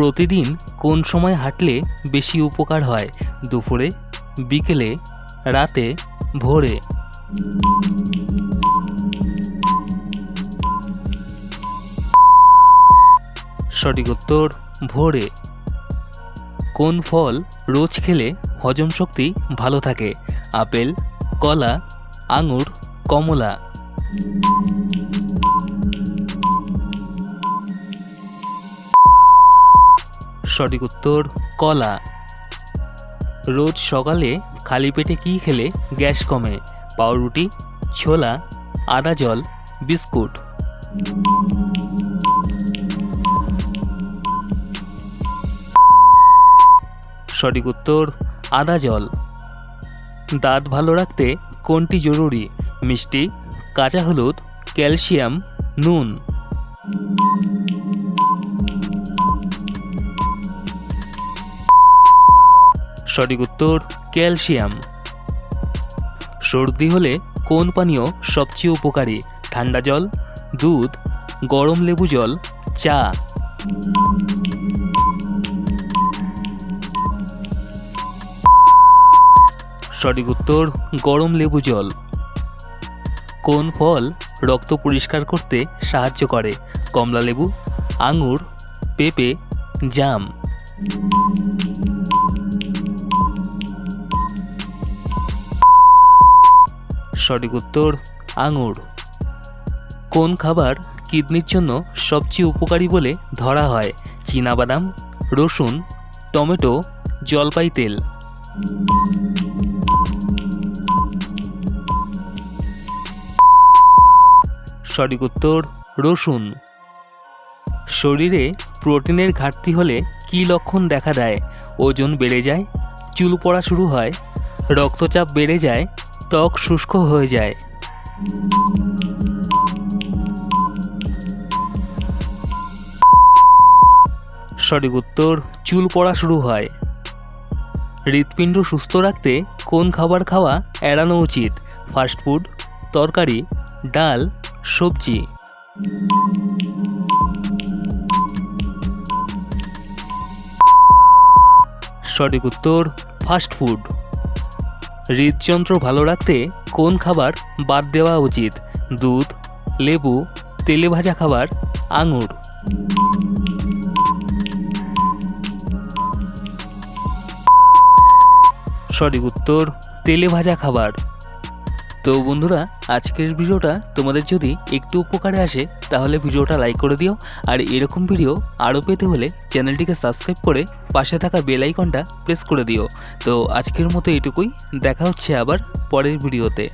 প্রতিদিন কোন সময় হাঁটলে বেশি উপকার হয়? দুপুরে, বিকেলে, রাতে, ভোরে? সঠিক উত্তর, ভোরে। কোন ফল রোজ খেলে হজম শক্তি ভালো থাকে? আপেল, কলা, আঙুর, কমলা। সঠিক উত্তর, কলা। রোজ সকালে খালি পেটে কী খেলে গ্যাস কমে? পাউরুটি, ছোলা, আদা জল, বিস্কুট। সঠিক উত্তর, আদা জল। দাঁত ভালো রাখতে কোনটি জরুরি? মিষ্টি, কাঁচা হলুদ, ক্যালসিয়াম, নুন। সঠিক উত্তর, ক্যালসিয়াম। সর্দি হলে কোন পানীয় সবচেয়ে উপকারী? ঠান্ডা জল, দুধ, গরম লেবু জল, চা। সঠিক উত্তর, গরম লেবু জল। কোন ফল রক্ত পরিষ্কার করতে সাহায্য করে? কমলা লেবু, আঙুর, পেঁপে, জাম। সঠিক উত্তর, আঙুর। কোন খাবার কিডনির জন্য সবচেয়ে উপকারী বলে ধরা হয়? চীনাবাদাম, রসুন, টমেটো, জলপাই তেল। সঠিক উত্তর, রসুন। শরীরে প্রোটিনের ঘাটতি হলে কী লক্ষণ দেখা দেয়? ওজন বেড়ে যায়, চুল পড়া শুরু হয়, রক্তচাপ বেড়ে যায় ত্বক শুষ্ক হয়ে যায়। সঠিক উত্তর, চুল পড়া শুরু হয়। হৃৎপিণ্ড সুস্থ রাখতে কোন খাবার খাওয়া এড়ানো উচিত? ফাস্টফুড তরকারি, ডাল, সবজি। সঠিক উত্তর ফাস্টফুড হৃদযন্ত্র ভালো রাখতে কোন খাবার বাদ দেওয়া উচিত? দুধ, লেবু, তেলে ভাজা খাবার, আঙুর। সঠিক উত্তর, তেলে ভাজা খাবার। তো বন্ধুরা, আজকের ভিডিওটা তোমাদের যদি একটু উপকারে আসে, তাহলে ভিডিওটা লাইক করে দিও, আর এরকম ভিডিও আরও পেতে হলে চ্যানেলটিকে সাবস্ক্রাইব করে পাশে থাকা বেল আইকনটা প্রেস করে দিও। তো আজকের মতো এটুকুই, দেখা হচ্ছে আবার পরের ভিডিওতে।